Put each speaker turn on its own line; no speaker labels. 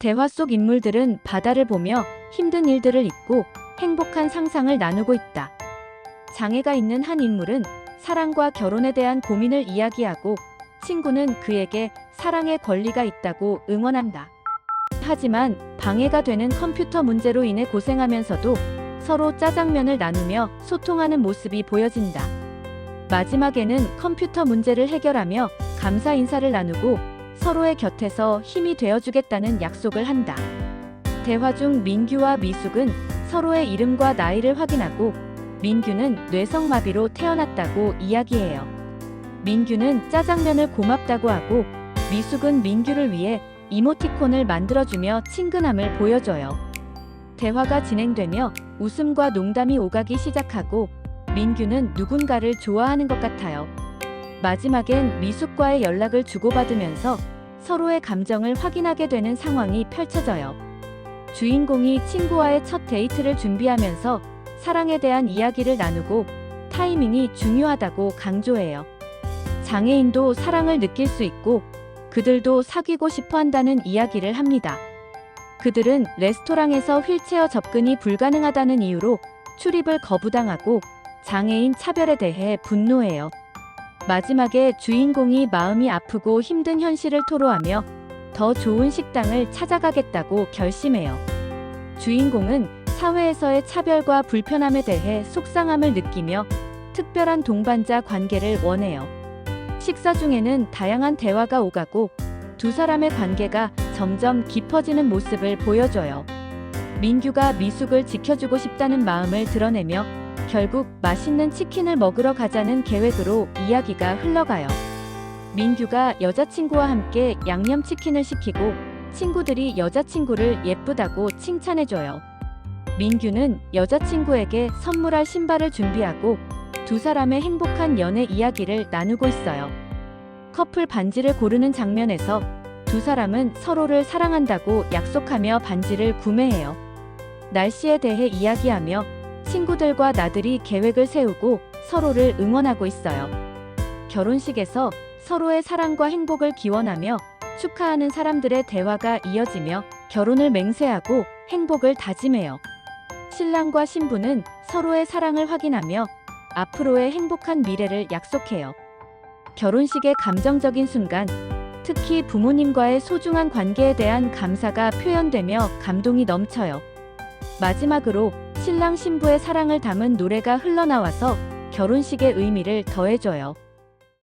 대화 속 인물들은 바다를 보며 힘든 일들을 잊고 행복한 상상을 나누고 있다. 장애가 있는 한 인물은 사랑과 결혼에 대한 고민을 이야기하고 친구는 그에게 사랑의 권리가 있다고 응원한다. 하지만 방해가 되는 컴퓨터 문제로 인해 고생하면서도 서로 짜장면을 나누며 소통하는 모습이 보여진다. 마지막에는 컴퓨터 문제를 해결하며 감사 인사를 나누고 서로의 곁에서 힘이 되어주겠다는 약속을 한다. 대화 중 민규와 미숙은 서로의 이름과 나이를 확인하고 민규는 뇌성마비로 태어났다고 이야기해요. 민규는 짜장면을 고맙다고 하고 미숙은 민규를 위해 이모티콘을 만들어주며 친근함을 보여줘요. 대화가 진행되며 웃음과 농담이 오가기 시작하고 민규는 누군가를 좋아하는 것 같아요. 마지막엔 미숙과의 연락을 주고받으면서 서로의 감정을 확인하게 되는 상황이 펼쳐져요. 주인공이 친구와의 첫 데이트를 준비하면서 사랑에 대한 이야기를 나누고 타이밍이 중요하다고 강조해요. 장애인도 사랑을 느낄 수 있고 그들도 사귀고 싶어 한다는 이야기를 합니다. 그들은 레스토랑에서 휠체어 접근이 불가능하다는 이유로 출입을 거부당하고 장애인 차별에 대해 분노해요. 마지막에 주인공이 마음이 아프고 힘든 현실을 토로하며 더 좋은 식당을 찾아가겠다고 결심해요. 주인공은 사회에서의 차별과 불편함에 대해 속상함을 느끼며 특별한 동반자 관계를 원해요. 식사 중에는 다양한 대화가 오가고 두 사람의 관계가 점점 깊어지는 모습을 보여줘요. 민규가 미숙을 지켜주고 싶다는 마음을 드러내며 결국 맛있는 치킨을 먹으러 가자는 계획으로 이야기가 흘러가요. 민규가 여자친구와 함께 양념치킨을 시키고 친구들이 여자친구를 예쁘다고 칭찬해줘요. 민규는 여자친구에게 선물할 신발을 준비하고 두 사람의 행복한 연애 이야기를 나누고 있어요. 커플 반지를 고르는 장면에서 두 사람은 서로를 사랑한다고 약속하며 반지를 구매해요. 날씨에 대해 이야기하며 친구들과 나들이 계획을 세우고 서로를 응원하고 있어요. 결혼식에서 서로의 사랑과 행복을 기원하며 축하하는 사람들의 대화가 이어지며 결혼을 맹세하고 행복을 다짐해요. 신랑과 신부는 서로의 사랑을 확인하며 앞으로의 행복한 미래를 약속해요. 결혼식의 감정적인 순간, 특히 부모님과의 소중한 관계에 대한 감사가 표현되며 감동이 넘쳐요. 마지막으로 신랑 신부의 사랑을 담은 노래가 흘러나와서 결혼식의 의미를 더해줘요.